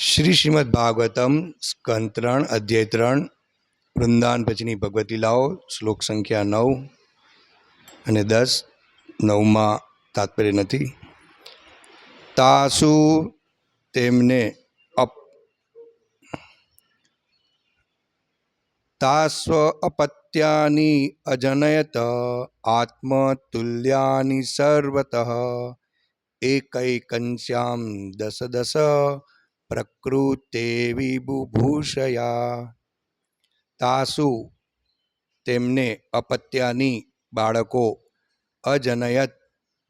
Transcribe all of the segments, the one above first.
શ્રી શ્રીમદ ભાગવતમ, સ્કંદ ત્રણ, અધ્યાય ત્રણ વૃંદાન પછીની ભગવતી લાવો, શ્લોક સંખ્યા નવ અને દસ. નવમાં તાત્પર્ય નથી. તાસુ તેમને અપ, તાસ્વ અપત્યાની અજનયત, આત્મતુલ્યાની સર્વતઃ, એકૈકંશ્યામ દસ દસ પ્રકૃતે વિબુભૂષયા તાસુ તેમને અપત્યાની બાળકો અજનયત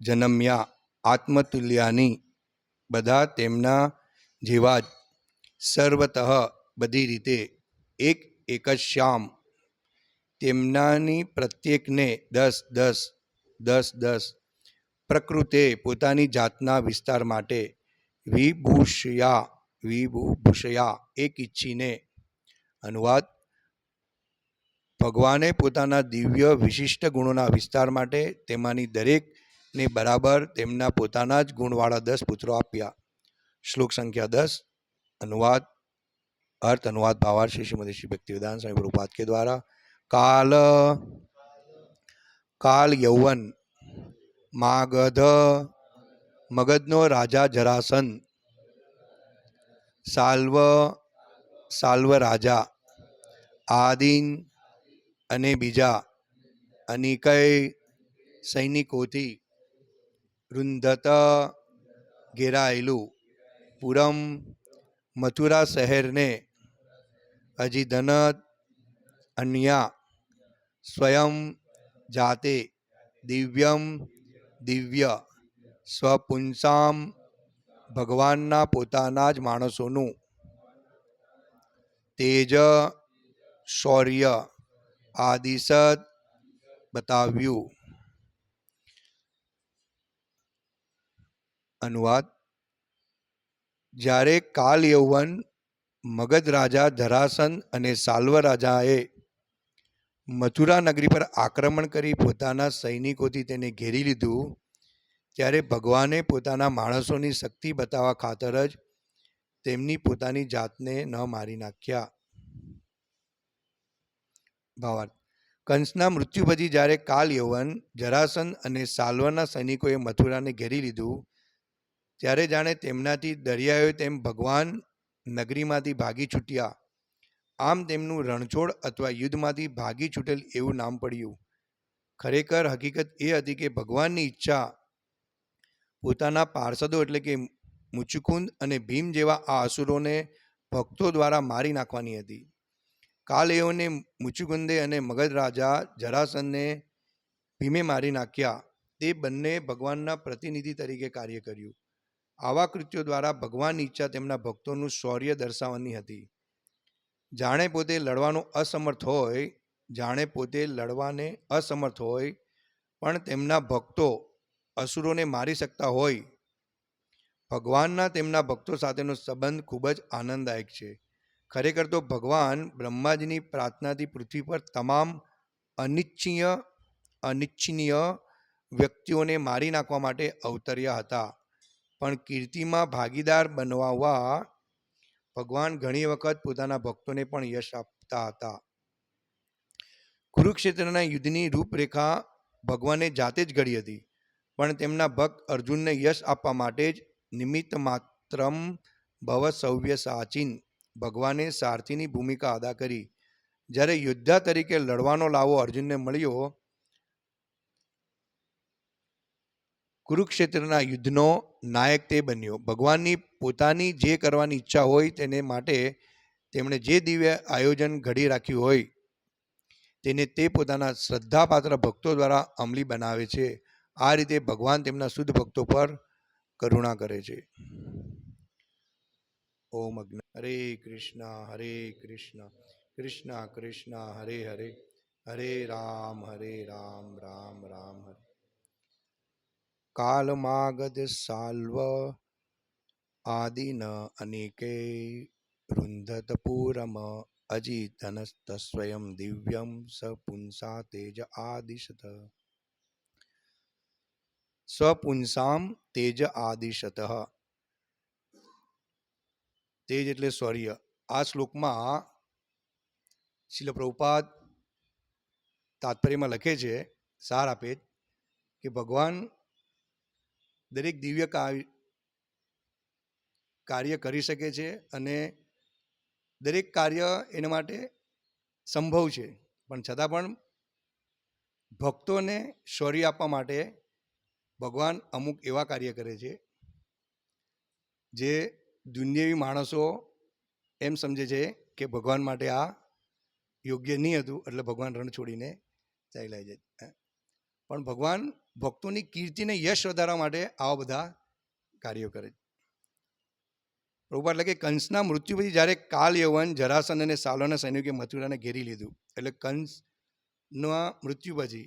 જન્મ્યા આત્મતુલ્યાની બધા તેમના જેવા જ સર્વતઃ બધી રીતે એક એક જ શ્યામ તેમનાની પ્રત્યેકને દસ દસ દસ દસ પ્રકૃતે પોતાની જાતના વિસ્તાર માટે વિભૂષયા વિભૂભૂષયા એક ઈચ્છીને અનુવાદ. ભગવાને પોતાના દિવ્ય વિશિષ્ટ ગુણોના વિસ્તાર માટે તેમાંની દરેકને બરાબર તેમના પોતાના જ ગુણવાળા દસ પુત્રો આપ્યા. શ્લોક સંખ્યા દસ, અનુવાદ, અર્થ, અનુવાદ, ભાવાર્થ શ્રી શ્રીમતી શ્રી ભક્તિવિધાન સ્વામી પ્રભુપાદ દ્વારા. કાલ કાલ યૌવન, માગધ, મગધનો રાજા જરાસન સાલ્વ સાલ્વ રાજા આદિન અને બીજા અનિકય સૈનિકોથી રુંધત ઘેરાયેલું પુરમ મથુરા શહેરને અજીધનત અન્યા સ્વયં જાતે દિવ્યમ દિવ્ય સ્વપુંસામ ભગવાનના પોતાના જ માણસોનું તેજ શૌર્ય આદિસત બતાવ્યું. અનુવાદ, જ્યારે કાલ યૌવન મગધ રાજા ધરાસન અને સાલ્વ રાજાએ મથુરા નગરી પર આક્રમણ કરી પોતાના સૈનિકોથી તેને ઘેરી લીધું ત્યારે ભગવાને પોતાના માણસોની શક્તિ બતાવવા ખાતર જ તેમની પોતાની જાતને ન મારી નાખ્યા. ભાવાર્થ. કંસના મૃત્યુ પછી જ્યારે કાલ યૌવન, જરાસન અને સાલ્વના સૈનિકોએ મથુરાને ઘેરી લીધું, ત્યારે જાણે તેમનાથી દરિયાયો તેમ ભગવાન નગરીમાંથી ભાગી છૂટ્યા. આમ તેમનું રણછોડ અથવા યુદ્ધમાંથી ભાગી છૂટેલ એવું નામ પડ્યું. ખરેખર હકીકત એ હતી કે ભગવાનની ઈચ્છા પોતાના પાર્ષદો એટલે કે મુચુકુંદ અને ભીમ જેવા આ અસુરોને ભક્તો દ્વારા મારી નાખવાની હતી. કાલયોને મુચુકુંદે અને મગધ રાજા જરાસનને ભીમે મારી નાખ્યા. તે બંને ભગવાનના પ્રતિનિધિ તરીકે કાર્ય કર્યું. આવા કૃત્યો દ્વારા ભગવાનની ઈચ્છા તેમના ભક્તોનું શૌર્ય દર્શાવવાની હતી. જાણે પોતે લડવાનું અસમર્થ હોય, જાણે પોતે લડવાને અસમર્થ હોય, પણ તેમના ભક્તો અસુરોને મારી શકતા હોય. ભગવાનના તેમના ભક્તો સાથેનો સંબંધ ખૂબ જ આનંદદાયક છે. ખરેખર તો ભગવાન બ્રહ્માજીની પ્રાર્થનાથી પૃથ્વી પર તમામ અનિચ્છનીય અનિચ્છનીય વ્યક્તિઓને મારી નાખવા માટે અવતર્યા હતા. પણ કીર્તિમાં ભાગીદાર બનવા ભગવાન ઘણી વખત પોતાના ભક્તોને પણ યશ આપતા હતા. કુરુક્ષેત્રના યુદ્ધની રૂપરેખા ભગવાને જાતે જ ઘડી હતી. પણ તેમના ભક્ત અર્જુનને યશ આપવા માટે જ નિમિત્ત માત્રમ ભવ સૌવ્ય સાચીન. ભગવાને સારથીની ભૂમિકા અદા કરી. જ્યારે યોદ્ધા તરીકે લડવાનો લાવો અર્જુનને મળ્યો, કુરુક્ષેત્રના યુદ્ધનો નાયક તે બન્યો. ભગવાનની પોતાની જે કરવાની ઈચ્છા હોય તેને માટે તેમણે જે દિવ્ય આયોજન ઘડી રાખ્યું હોય, તેને તે પોતાના શ્રદ્ધાપાત્ર ભક્તો દ્વારા અમલી બનાવે છે. આ રીતે ભગવાન તેમના શુદ્ધ ભક્તો પર કરુણા કરે છે. ઓમ અગ્ન. હરે કૃષ્ણ હરે કૃષ્ણ કૃષ્ણ કૃષ્ણ, હરે હરે હરે રામ હરે રામ રામ રામ, હરે. કાલમાગધ સાલ્વ આદિન અનેકે વૃંધતપુરમ અજીતનસ્તસ્વયં દિવ્યમ સ પુંસા તેજ આદિશત. સ્વપુંસામ તેજ આદિશત. તેજ એટલે શૌર્ય આ શ્લોકમાં શિલ પ્રભુપાદ તાત્પર્યમાં લખે છે, સાર આપે, કે ભગવાન દરેક દિવ્ય કાર્ય કરી શકે છે અને દરેક કાર્ય એના માટે સંભવ છે. પણ છતાં પણ ભક્તોને શૌર્ય આપવા માટે ભગવાન અમુક એવા કાર્ય કરે છે, જે દુનિયાવી માણસો એમ સમજે છે કે ભગવાન માટે આ યોગ્ય નહીં હતું, એટલે ભગવાન રણ છોડીને ચાલ્યા જાય પણ ભગવાન ભક્તોની કીર્તિને યશ વધારવા માટે આવા બધા કાર્યો કરે છે. પ્રભુપાદ એટલે કે કંસના મૃત્યુ પછી જ્યારે કાલ યવન જરાસન અને સાલોના સૈનિકે મથુરાને ઘેરી લીધું, એટલે કંસના મૃત્યુ પછી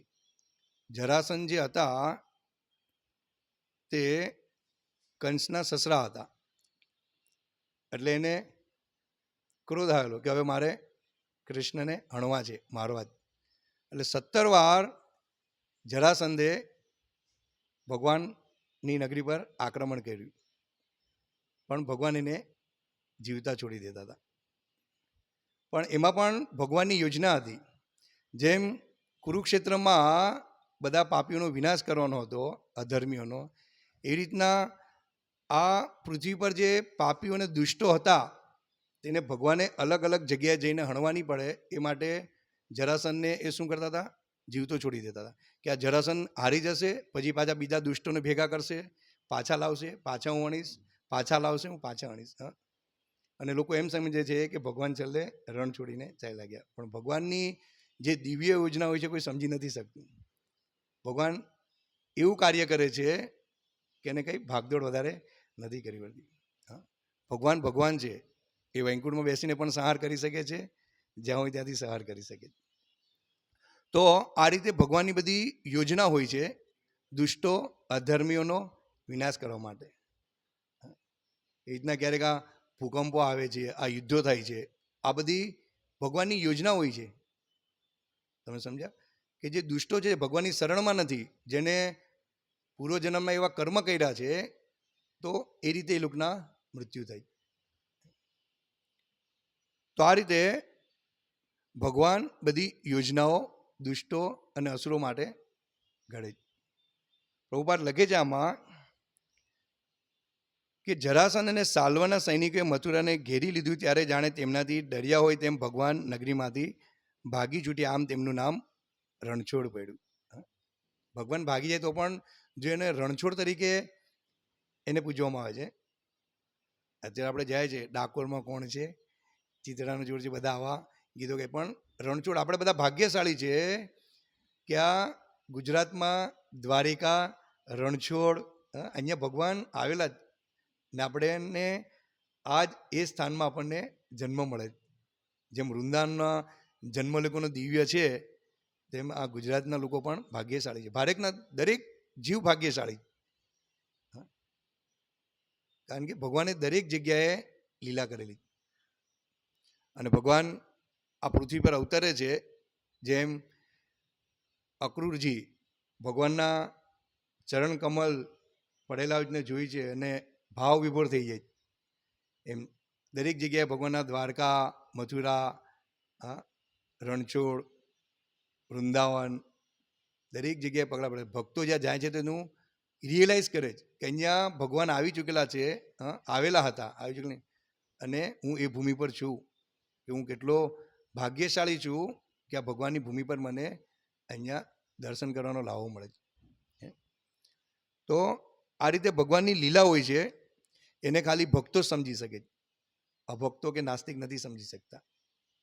જરાસન જે હતા તે કંસના સસરા હતા. એટલે એને ક્રોધ આવેલો કે હવે મારે કૃષ્ણને હણવા છે, મારવા એટલે સત્તર વાર જરાસંધે ભગવાનની નગરી પર આક્રમણ કર્યું. પણ ભગવાન એને જીવતા છોડી દેતા હતા. પણ એમાં પણ ભગવાનની યોજના હતી. જેમ કુરુક્ષેત્રમાં બધા પાપીઓનો વિનાશ કરવાનો હતો, અધર્મીઓનો એ રીતના આ પૃથ્વી પર જે પાપીઓ અને દુષ્ટો હતા, તેને ભગવાને અલગ અલગ જગ્યાએ જઈને હણવાની પડે એ માટે જરાસનને એ શું કરતા હતા? જીવતો છોડી દેતા હતા કે આ જરાસન હારી જશે, પછી પાછા બીજા દુષ્ટોને ભેગા કરશે, પાછા લાવશે, પાછા હું અણીશ, પાછા લાવશે, હું પાછા અણીશ, હા? અને લોકો એમ સમજે છે કે ભગવાન છેલ્લે રણ છોડીને ચાલ્યા ગયા. પણ ભગવાનની જે દિવ્ય યોજના હોય છે કોઈ સમજી નથી શકતું. ભગવાન એવું કાર્ય કરે છે કે એને કંઈ ભાગદોડ વધારે નથી કરી વળતી. હા? ભગવાન ભગવાન છે. એ વૈકુંઠમાં બેસીને પણ સંહાર કરી શકે છે, જ્યાં હોય ત્યાંથી સંહાર કરી શકે છે. તો આ રીતે ભગવાનની બધી યોજના હોય છે, દુષ્ટો, અધર્મીઓનો વિનાશ કરવા માટે. એ રીતના ક્યારેક આ ભૂકંપો આવે છે, આ યુદ્ધો થાય છે, આ બધી ભગવાનની યોજના હોય છે. તમે સમજ્યા? કે જે દુષ્ટો છે ભગવાનની શરણમાં નથી, જેને પૂર્વજન્મમાં એવા કર્મ કર્યા છે, તો એ રીતે એ લોકોના મૃત્યુ થાય. તો આ રીતે ભગવાન બધી યોજનાઓ, દુષ્ટો અને અસુરો માટે ઘડે છે. લખે છે આમાં કે જરાસન અને સાલ્વાના સૈનિકોએ મથુરાને ઘેરી લીધું ત્યારે જાણે તેમનાથી ડર્યા હોય તેમ ભગવાન નગરીમાંથી ભાગી છૂટી આમ તેમનું નામ રણછોડ પડ્યું. ભગવાન ભાગી જાય તો પણ જો એને રણછોડ તરીકે એને પૂજવામાં આવે છે. અત્યારે આપણે જાય છે, ડાકોરમાં કોણ છે, ચિત્રાનું જોડ છે બધા આવા ગીતો કે પણ રણછોડ આપણે બધા ભાગ્યશાળી છે કે આ ગુજરાતમાં દ્વારિકા, રણછોડ અહીંયા ભગવાન આવેલા જ ને આપણે એને આજ એ સ્થાનમાં આપણને જન્મ મળે. જેમ વૃંદાવનના જન્મ લોકોનો દિવ્ય છે તેમ આ ગુજરાતના લોકો પણ ભાગ્યશાળી છે. ભારતના દરેક જીવ ભાગ્યશાળી. કારણ કે ભગવાને દરેક જગ્યાએ લીલા કરેલી. અને ભગવાન આ પૃથ્વી પર અવતરે છે, જેમ અક્રૂરજી ભગવાનના ચરણ કમલ પડેલાને જોઈ છે અને ભાવ વિભોર થઈ જાય. એમ દરેક જગ્યાએ ભગવાનના દ્વારકા, મથુરા રણછોડ વૃંદાવન, દરેક જગ્યાએ પકડા પડે. ભક્તો જ્યાં જાય છે તેનું રિયલાઇઝ કરે છે કે અહીંયા ભગવાન આવી ચૂકેલા છે આવેલા હતા, આવી ચૂકેલા. અને હું એ ભૂમિ પર છું. કે હું કેટલો ભાગ્યશાળી છું કે આ ભગવાનની ભૂમિ પર મને અહીંયા દર્શન કરવાનો લાવો મળે છે. તો આ રીતે ભગવાનની લીલા હોય છે, એને ખાલી ભક્તો સમજી શકે અભક્તો કે નાસ્તિક નથી સમજી શકતા.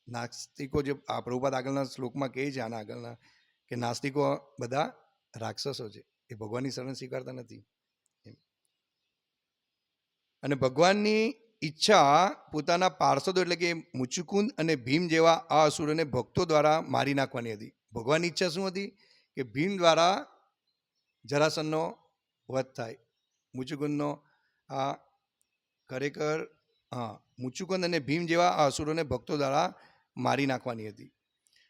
નાસ્તિકો જે આ પ્રભુપાદ આગળના શ્લોકમાં કહે છે, આના આગળના, કે નાસ્તિકો બધા રાક્ષસો છે. એ ભગવાનની શરણ સ્વીકારતા નથી. અને ભગવાનની ઈચ્છા પોતાના પાર્ષદો એટલે કે મુચુકુંદ અને ભીમ જેવા આ અસુરોને ભક્તો દ્વારા મારી નાખવાની હતી. ભગવાનની ઈચ્છા શું હતી? કે ભીમ દ્વારા જરાસનનો વધ થાય. મુચુકુંદનો આ ખરેખર, હા, મુચુકુંદ અને ભીમ જેવા આ અસુરોને ભક્તો દ્વારા મારી નાખવાની હતી.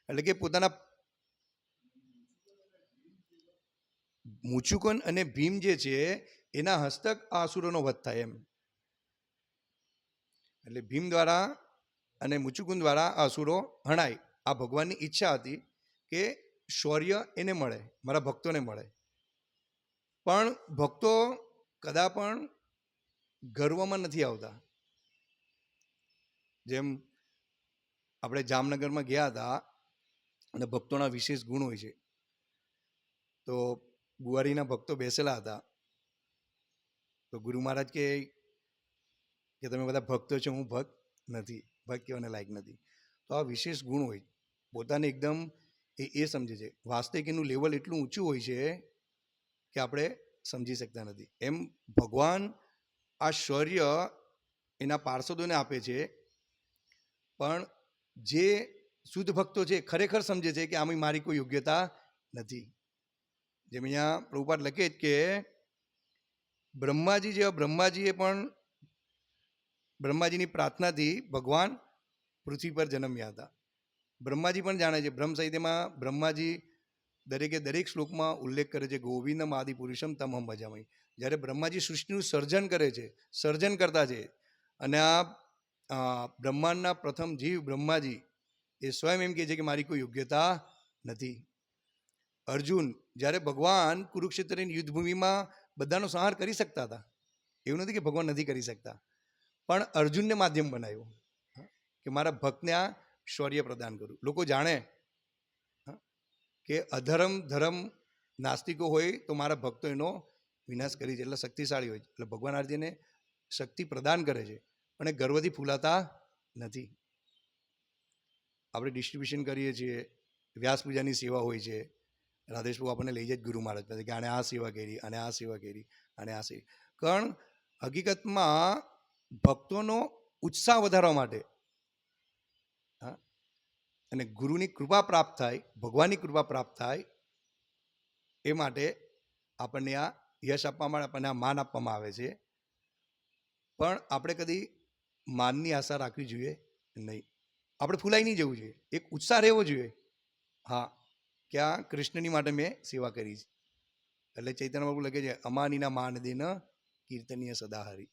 એટલે કે પોતાના મુચુકુંદ અને ભીમ જે છે, એના હસ્તક આ અસુરોનો વધ થાય એમ. એટલે ભીમ દ્વારા અને મુચુકુન દ્વારા આ અસુરો હણાય. આ ભગવાનની ઈચ્છા હતી કે શૌર્ય એને મળે, મારા ભક્તોને મળે. પણ ભક્તો કદા પણ ગર્વમાં નથી આવતા. જેમ આપણે જામનગરમાં ગયા હતા અને ભક્તોના વિશેષ ગુણ હોય છે. તો બુવારીના ભક્તો બેસેલા હતા. તો ગુરુ મહારાજ કે કે તમે બધા ભક્તો છો, હું ભક્ત નથી, ભક્ત કહેવાને લાયક નથી. તો આ વિશેષ ગુણ હોય, પોતાને એકદમ એ એ સમજે છે. વાસ્તવિક એનું લેવલ એટલું ઊંચું હોય છે કે આપણે સમજી શકતા નથી. એમ ભગવાન આ શૌર્ય એના પાર્ષદોને આપે છે. પણ જે શુદ્ધ ભક્તો છે ખરેખર સમજે છે કે આમાં મારી કોઈ યોગ્યતા નથી. જેમ અહીંયા પ્રભુપાદ લખે જ કે બ્રહ્માજી જેવા બ્રહ્માજીએ પણ બ્રહ્માજીની પ્રાર્થનાથી ભગવાન પૃથ્વી પર જન્મ્યા હતા. બ્રહ્માજી પણ જાણે છે, બ્રહ્મ સાહિત્યમાં બ્રહ્માજી દરેકે દરેક શ્લોકમાં ઉલ્લેખ કરે છે ગોવિંદમ આદિ પુરુષમ તમહમ ભજામય જ્યારે બ્રહ્માજી સૃષ્ટિનું સર્જન કરે છે, સર્જન કરતા છે અને આ બ્રહ્માંડના પ્રથમ જીવ બ્રહ્માજી એ સ્વયં એમ કહે છે કે મારી કોઈ યોગ્યતા નથી. અર્જુન જ્યારે ભગવાન કુરુક્ષેત્રની યુદ્ધભૂમિમાં બધાનો સંહાર કરી શકતા હતા, એવું નથી કે ભગવાન નથી કરી શકતા, પણ અર્જુનને માધ્યમ બનાવ્યું કે મારા ભક્તને આ શૌર્ય પ્રદાન કરું. લોકો જાણે કે અધર્મ ધર્મ નાસ્તિકો હોય તો મારા ભક્તો એનો વિનાશ કરી છે, એટલે શક્તિશાળી હોય છે. એટલે ભગવાન આરતીને શક્તિ પ્રદાન કરે છે. એ ગર્વથી ફૂલાતા નથી. આપણે ડિસ્ટ્રીબ્યુશન કરીએ છીએ, વ્યાસ પૂજાની સેવા હોય છે. રાધેશ પ્રભુ આપણને લઈ જાય ગુરુ મહારાજ પાસે કે આણે આ સેવા કરી અને આ સેવા કરી અને આ સેવા. કારણ હકીકતમાં ભક્તોનો ઉત્સાહ વધારવા માટે, હા, અને ગુરુની કૃપા પ્રાપ્ત થાય, ભગવાનની કૃપા પ્રાપ્ત થાય, એ માટે આપણને આ યશ આપવા માટે આપણને આ માન આપવામાં આવે છે. પણ આપણે કદી માનની આશા રાખવી જોઈએ નહીં. આપણે ફૂલાઈ નહીં જવું જોઈએ. એક ઉત્સાહ રહેવો જોઈએ. હા, કે આ કૃષ્ણની માટે મેં સેવા કરી છે. એટલે ચૈતન્ય બાબુ લખે છે, અમાનીના માન દિન કીર્તનીય સદાહરી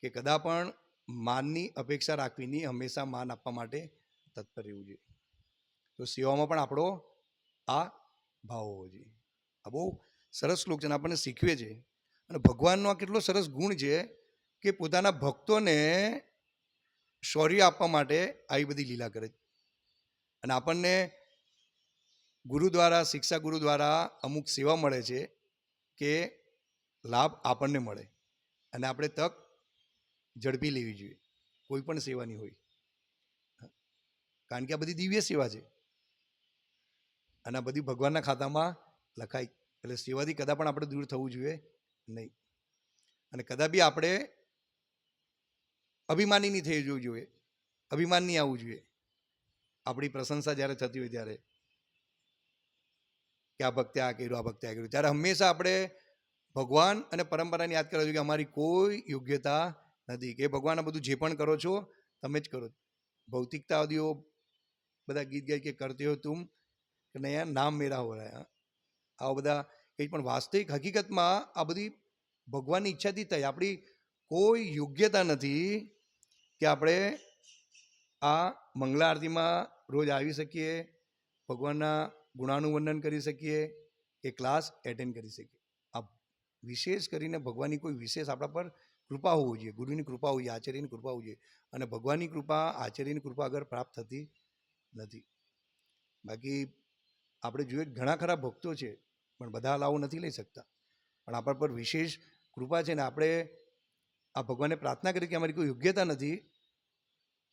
કે કદા પણ માનની અપેક્ષા રાખવી નહીં હંમેશા માન આપવા માટે તત્પર રહેવું જોઈએ. તો સેવામાં પણ આપણો આ ભાવ હોવો જોઈએ. આ બહુ સરસ શ્લોક છે આપણને શીખવે છે. અને ભગવાનનો આ કેટલો સરસ ગુણ છે કે પોતાના ભક્તોને શૌર્ય આપવા માટે આવી બધી લીલા કરે છે. અને આપણને ગુરુ દ્વારા, શિક્ષા ગુરુ દ્વારા અમુક સેવા મળે છે કે લાભ આપણને મળે. અને આપણે તક ઝડપી લેવી જોઈએ. કોઈ પણ સેવાની હોય. કારણ કે આ બધી દિવ્ય સેવા છે. અને આ બધી ભગવાનના ખાતામાં લખાય. એટલે સેવાથી કદા પણ આપણે દૂર થવું જોઈએ નહીં. અને કદાપી આપણે અભિમાની નહીં થઈ જવું જોઈએ. અભિમાન નહીં આવવું જોઈએ. આપણી પ્રશંસા જ્યારે થતી હોય ત્યારે. કે આ ભક્તે આ કર્યું, આ ભક્તે આ કર્યું. ત્યારે હંમેશા આપણે ભગવાન અને પરંપરાને યાદ કરવા જોઈએ કે અમારી કોઈ યોગ્યતા નથી. કે ભગવાન આ બધું જે પણ કરો છો, તમે જ કરો. ભૌતિકતાવાદીઓ બધા ગીત ગાય કે કરતે હો તુમ કે નયા નામ મેરા હો રહ્યા આવા બધા કંઈ પણ વાસ્તવિક હકીકતમાં આ બધી ભગવાનની ઈચ્છાથી થઈ. આપણી કોઈ યોગ્યતા નથી. કે આપણે આ મંગલા આરતીમાં રોજ આવી શકીએ, ભગવાનના ગુણાનું ગુણાનુવંદન કરી શકીએ, કે ક્લાસ એટેન્ડ કરી શકીએ. આ વિશેષ કરીને ભગવાનની કોઈ વિશેષ આપણા પર કૃપા હોવી જોઈએ. ગુરુની કૃપા હોવી જોઈએ, આચાર્યની કૃપા હોવી જોઈએ. અને ભગવાનની કૃપા, આચાર્યની કૃપા અગર પ્રાપ્ત થતી નથી. બાકી આપણે જોઈએ ઘણા ખરા ભક્તો છે, પણ બધા લાવો નથી લઈ શકતા. પણ આપણા પર વિશેષ કૃપા છે ને આપણે આ ભગવાનને પ્રાર્થના કરી કે અમારી કોઈ યોગ્યતા નથી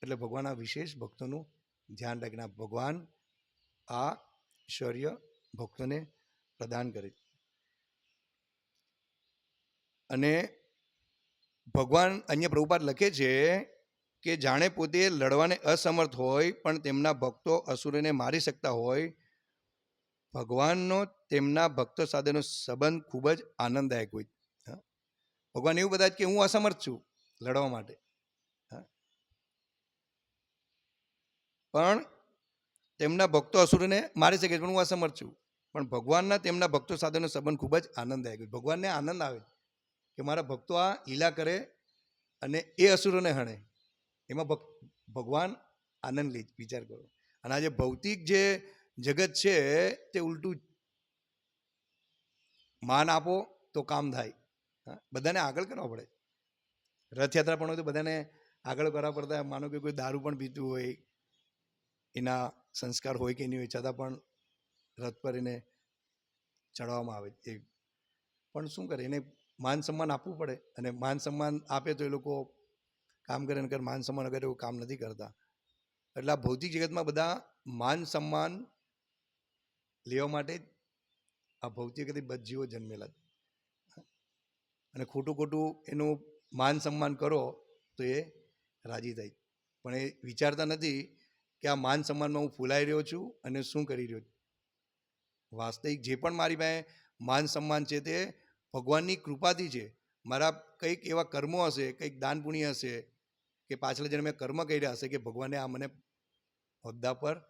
એટલે ભગવાનના વિશેષ ભક્તોનું ધ્યાન રાખીને ભગવાન આ ઐશ્વર્ય ભક્તોને પ્રદાન કરે. અને ભગવાન અન્ય પ્રભુપાદ લખે છે કે જાણે પોતે લડવાને અસમર્થ હોય પણ તેમના ભક્તો અસુરોને મારી શકતા હોય, ભગવાનનો તેમના ભક્તો સાથેનો સંબંધ ખૂબ જ આનંદદાયક હોય. ભગવાન એવું બધા કે હું અસમર્થ છું લડવા માટે. પણ તેમના ભક્તો અસુરોને મારી શકે છે, પણ હું અસમર્થ છું. પણ ભગવાનના તેમના ભક્તો સાથેનો સંબંધ ખૂબ જ આનંદદાયક હોય ભગવાનને આનંદ આવે કે મારા ભક્તો આ હીલા કરે અને એ અસુરોને હણે. એમાં ભગ ભગવાન આનંદ લે, વિચાર કરો. અને આજે ભૌતિક જે જગત છે, તે ઉલટું. માન આપો તો કામ થાય? બધાને આગળ કરવા પડે. રથયાત્રા પણ હોય તો બધાને આગળ કરવા પડતા. માનો કે કોઈ દારૂ પણ પીતું હોય એના સંસ્કાર હોય કે નહીં હોય છતાં પણ રથ પર એને ચડાવવામાં આવે એ પણ શું કરે? એને માન સન્માન આપવું પડે અને માન સન્માન આપે તો એ લોકો કામ કરે અને માન સન્માન વગર એવું કામ નથી કરતા. એટલે આ ભૌતિક જગતમાં બધા માન સન્માન લેવા માટે આ ભૌતિક બદજીવો જન્મેલા અને ખોટું ખોટું એનું માન સન્માન કરો તો એ રાજી થાય પણ એ વિચારતા નથી કે આ માન સન્માનમાં હું ફૂલાઈ રહ્યો છું અને શું કરી રહ્યો છું? વાસ્તવિક જે પણ મારી પાસે માન સન્માન છે તે ભગવાનની કૃપાથી છે. મારા કંઈક એવા કર્મો હશે, કંઈક દાન પુણ્ય હશે કે પાછલા જન્મે કર્મ કર્યા હશે કે ભગવાને આ મને હોદ્દા પર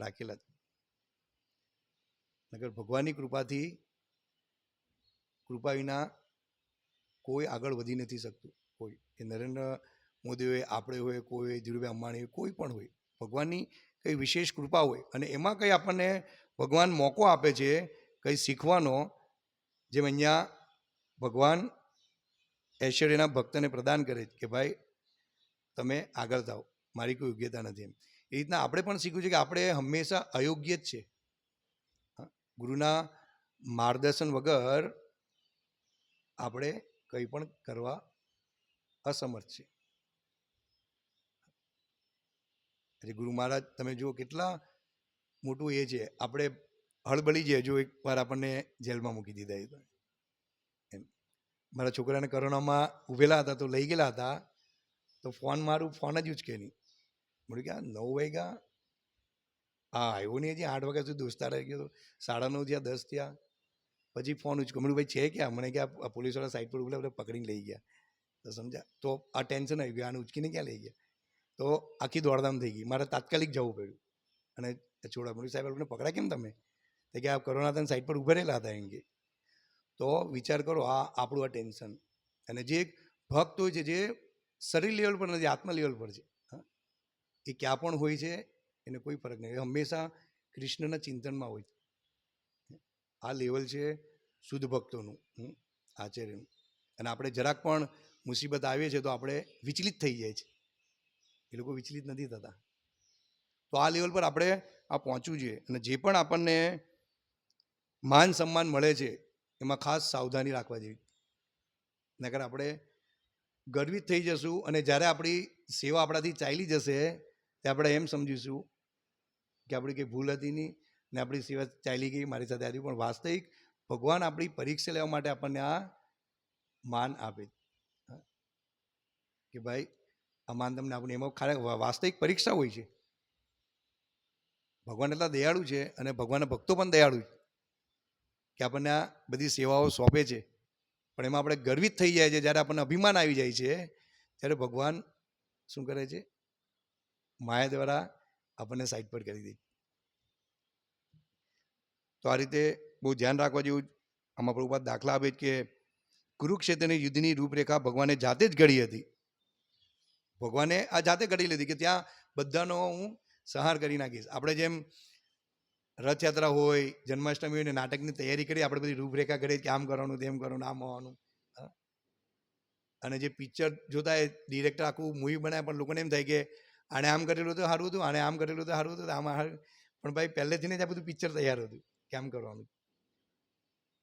રાખેલા છે. નગર ભગવાનની કૃપાથી કૃપા વિના કોઈ આગળ વધી નથી શકતું. કોઈ એ નરેન્દ્ર મોદી હોય આપણે હોય, કોઈ હોય, ધીરુભાઈ અંબાણી હોય કોઈ પણ હોય ભગવાનની કંઈ વિશેષ કૃપા હોય અને એમાં કંઈ આપણને ભગવાન મોકો આપે છે, કંઈ શીખવાનો, જેમ અહીંયા ભગવાન ઐશ્વર્યના ભક્તને પ્રદાન કરે કે ભાઈ, તમે આગળ જાઓ મારી કોઈ યોગ્યતા નથી એમ. એ રીતના આપણે પણ શીખ્યું છે કે આપણે હંમેશા અયોગ્ય જ છે. ગુરુના માર્ગદર્શન વગર આપણે કંઈ પણ કરવા અસમર્થ છે. એટલે ગુરુ મહારાજ, તમે જુઓ કેટલા મોટું એ છે. આપણે હળબળી જઈએ, જો એક વાર આપણને જેલમાં મૂકી દીધા એ એમ. મારા છોકરાને કરોનામાં ઊભેલા હતા, તો લઈ ગયેલા હતા, તો ફોન મારું, ફોન જ ઉચકે નહીં. મળ્યું કે નવ વાગ્યા? હા આવ્યો નહીં, હજી આઠ વાગ્યા સુધી દોસ્તાર આવી ગયો સાડા નવ થયા, દસ થયા. પછી ફોન ઉચકો મળ્યું ભાઈ, છે ક્યાં? મને કે પોલીસવાળા સાઈડ પર ઉભેલા પકડીને લઈ ગયા. તો સમજ્યા. તો આ ટેન્શન આવી ગયું. આને ઉચકીને ક્યાં લઈ ગયા? તો આખી દોડધામ થઈ ગઈ. મારે તાત્કાલિક જવું પડ્યું. અને મળ્યું સાહેબ લોકોને પકડા કેમ તમે? તો કે આ કરુણાથન સાઈડ પર ઉભરેલા હતા એમ કે. તો વિચાર કરો આ આપણું આ ટેન્શન અને જે એક ભક્ત હોય છે, જે શરીર લેવલ પર નથી, આત્મા લેવલ પર છે એ ક્યાં પણ હોય છે, એને કોઈ ફરક નહીં. એ હંમેશા કૃષ્ણના ચિંતનમાં હોય છે. આ લેવલ છે શુદ્ધ ભક્તોનું આચાર્યનું. અને આપણે જરાક પણ મુસીબત આવીએ છીએ તો આપણે વિચલિત થઈ જાય છે. એ લોકો વિચલિત નથી થતા. તો આ લેવલ પર આપણે આ પહોંચવું જોઈએ અને જે પણ આપણને માન સન્માન મળે છે, એમાં ખાસ સાવધાની રાખવા જેવી. નકર આપણે ગર્વિત થઈ જશું અને જ્યારે આપણી સેવા આપણાથી ચાલી જશે, ત્યારે આપણે એમ સમજીશું કે આપણી કંઈ ભૂલ હતી નહીં ને આપણી સેવા ચાલી ગઈ, મારી સાથે આવી પણ વાસ્તવિક ભગવાન આપણી પરીક્ષા લેવા માટે આપણને આ માન આપે. કે ભાઈ આ માન તમને આપણે એમાં ખરેખર વાસ્તવિક પરીક્ષા હોય છે. ભગવાન એટલા દયાળુ છે અને ભગવાનના ભક્તો પણ દયાળુ છે કે આપણને આ બધી સેવાઓ સોંપે છે. પણ એમાં આપણે ગર્વિત થઈ જાય છે જ્યારે આપણને અભિમાન આવી જાય છે ત્યારે ભગવાન શું કરે છે? માયા દ્વારા આપણને સાઈડ પર કરી દે તો આ રીતે બહુ ધ્યાન રાખવા જેવું આમાં પ્રભુપાદ દાખલા આપે કે કુરુક્ષેત્રની યુદ્ધની રૂપરેખા ભગવાને જાતે જ ઘડી હતી. ભગવાને આ જાતે ઘડી લીધી કે ત્યાં બધાનો હું સંહાર કરી નાખીશ. આપણે જેમ રથયાત્રા હોય, જન્માષ્ટમી હોય નાટકની તૈયારી કરી આપણે બધી રૂપરેખા ઘડી કે આમ કરવાનું, તેમ કરવાનું, આમ હોવાનું. અને જે પિક્ચર જોતા એ ડિરેક્ટર આખું મૂવી બનાવે, પણ લોકોને એમ થાય કે આણે આમ કરેલું તો સારું હતું આણે આમ કરેલું તો સારું હતું, આમ. પણ ભાઈ, પહેલેથી જ આ બધું પિક્ચર તૈયાર હતું કે આમ કરવાનું.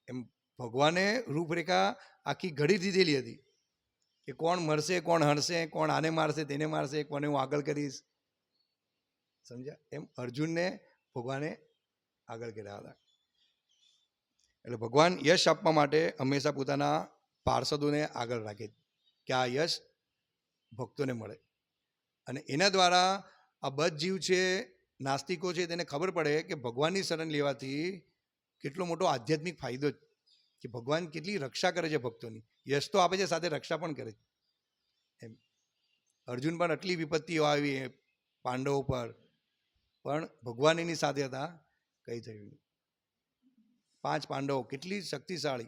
એમ ભગવાને રૂપરેખા આખી ઘડી દીધેલી હતી. કે કોણ મરશે, કોણ હણશે, કોણ આને મારશે, તેને મારશે, કોને હું આગળ કરીશ? સમજ્યા? એમ અર્જુનને ભગવાને આગળ કર્યા હતા. એટલે ભગવાન યશ આપવા માટે હંમેશા પોતાના પાર્ષદોને આગળ રાખે. કે આ યશ ભક્તોને મળે. અને એના દ્વારા આ બધ જીવ છે, નાસ્તિકો છે, તેને ખબર પડે કે ભગવાનની શરણ લેવાથી કેટલો મોટો આધ્યાત્મિક ફાયદો કે ભગવાન કેટલી રક્ષા કરે છે ભક્તોની. યશ તો આપે છે, સાથે રક્ષા પણ કરે છે. એમ. અર્જુન પણ આટલી વિપત્તિઓ આવી પાંડવો પર. પણ ભગવાન એની સાથે હતા, કંઈ થયું નહીં. પાંચ પાંડવો, કેટલી શક્તિશાળી,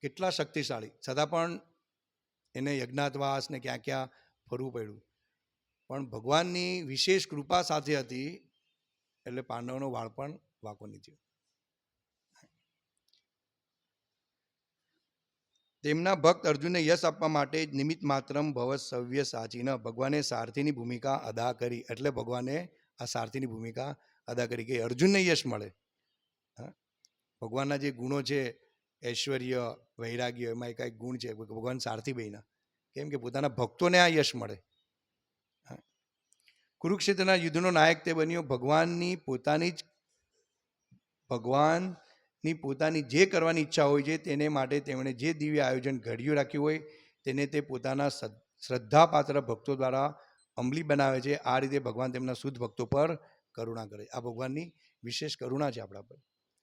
કેટલા શક્તિશાળી. છતાં પણ એને યજ્ઞાતવાસ ને ક્યાં ક્યાં ફરવું પડ્યું. પણ ભગવાનની વિશેષ કૃપા સાથે હતી, એટલે પાંડવનો વાળ પણ વાંકો નહીં થયો તેમના ભક્ત અર્જુનને યશ આપવા માટે નિમિત્ત માત્રમ ભવ સવ્ય સાચીને. ભગવાને સારથીની ભૂમિકા અદા કરી, એટલે ભગવાને આ સારથીની ભૂમિકા અદા કરી કે અર્જુનને યશ મળે. હા? ભગવાનના જે ગુણો છે, ઐશ્વર્ય, વૈરાગ્ય, એમાં એક ગુણ છે ભગવાન સારથી બહેના કેમ કે પોતાના ભક્તોને આ યશ મળે. કુરુક્ષેત્રના યુદ્ધનો નાયક તે બન્યો. ભગવાનની પોતાની જ ભગવાનની પોતાની જે કરવાની ઈચ્છા હોય છે તેને માટે તેમણે જે દિવ્ય આયોજન ઘડ્યું રાખ્યું હોય તેને તે પોતાના શ્રદ્ધાપાત્ર ભક્તો દ્વારા અમલી બનાવે છે. આ રીતે ભગવાન તેમના શુદ્ધ ભક્તો પર કરુણા કરે. આ ભગવાનની વિશેષ કરુણા છે આપણા પર.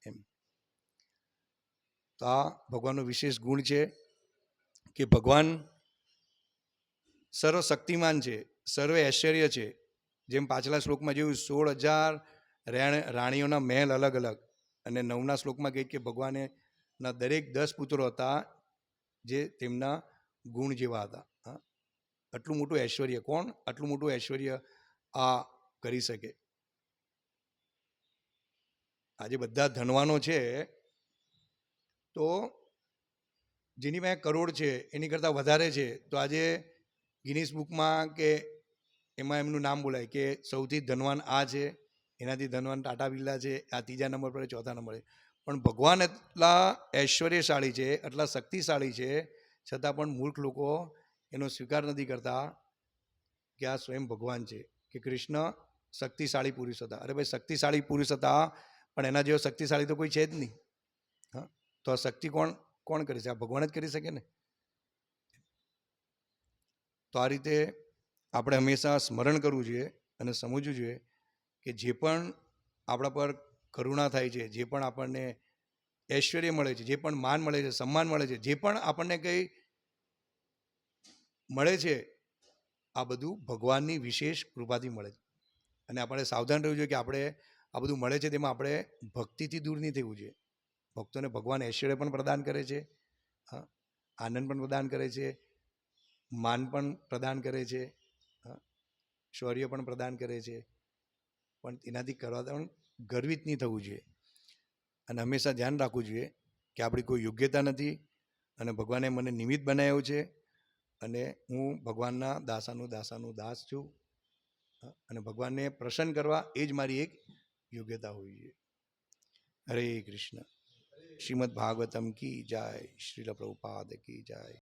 એમ. તો આ ભગવાનનો વિશેષ ગુણ છે કે ભગવાન સર્વ શક્તિમાન છે, સર્વ ઐશ્વર્ય છે. જેમ પાછલા શ્લોકમાં જોયું, સોળ હજાર રાણીઓના મહેલ અલગ અલગ અને નવના શ્લોકમાં કહે કે ભગવાને ના દરેક દસ પુત્રો હતા જે તેમના ગુણ જેવા હતા. હા? આટલું મોટું ઐશ્વર્ય કોણ? આટલું મોટું ઐશ્વર્ય આ કરી શકે. આજે બધા ધનવાનો છે, તો જેની પાસે કરોડ છે, એની કરતાં વધારે છે, તો આજે ગિનિસ બુકમાં કે એમાં એમનું નામ બોલાય કે સૌથી ધનવાન આ છે એનાથી ધનવાન ટાટા બિરલા છે, આ ત્રીજા નંબર પર ચોથા નંબરે પણ ભગવાન એટલા ઐશ્વર્યશાળી છે, એટલા શક્તિશાળી છે, છતાં પણ મૂર્ખ લોકો એનો સ્વીકાર નથી કરતા કે આ સ્વયં ભગવાન છે, કે કૃષ્ણ શક્તિશાળી પુરુષ હતા. અરે ભાઈ, શક્તિશાળી પુરુષ હતા, પણ એના જેવો શક્તિશાળી તો કોઈ છે જ નહીં. હા? તો આ શક્તિ કોણ કોણ કરી શકે આ ભગવાન જ કરી શકે ને? તો આ રીતે આપણે હંમેશા સ્મરણ કરવું જોઈએ અને સમજવું જોઈએ કે જે પણ આપણા પર કરુણા થાય છે, જે પણ આપણને ઐશ્વર્ય મળે છે, જે પણ માન મળે છે, સન્માન મળે છે, જે પણ આપણને કંઈ મળે છે, આ બધું ભગવાનની વિશેષ કૃપાથી મળે છે. અને આપણે સાવધાન રહેવું જોઈએ કે આપણે આ બધું મળે છે તેમાં આપણે ભક્તિથી દૂર નહીં થવું જોઈએ. ભક્તોને ભગવાન ઐશ્વર્ય પણ પ્રદાન કરે છે, હા, આનંદ પણ પ્રદાન કરે છે, માન પણ પ્રદાન કરે છે શૌર્ય પણ પ્રદાન કરે છે. પણ એનાથી કરવા પણ ગર્વિત નહીં થવું જોઈએ. અને હંમેશા ધ્યાન રાખવું જોઈએ કે આપણી કોઈ યોગ્યતા નથી અને ભગવાને મને નિમિત્ત બનાવ્યો છે અને હું ભગવાનના દાસાનું દાસાનું દાસ છું. અને ભગવાનને પ્રસન્ન કરવા એ જ મારી એક યોગ્યતા હોવી જોઈએ. હરે કૃષ્ણ. શ્રીમદ ભાગવતમ કી જાય. શ્રીલ પ્રભુપાદ કી જાય.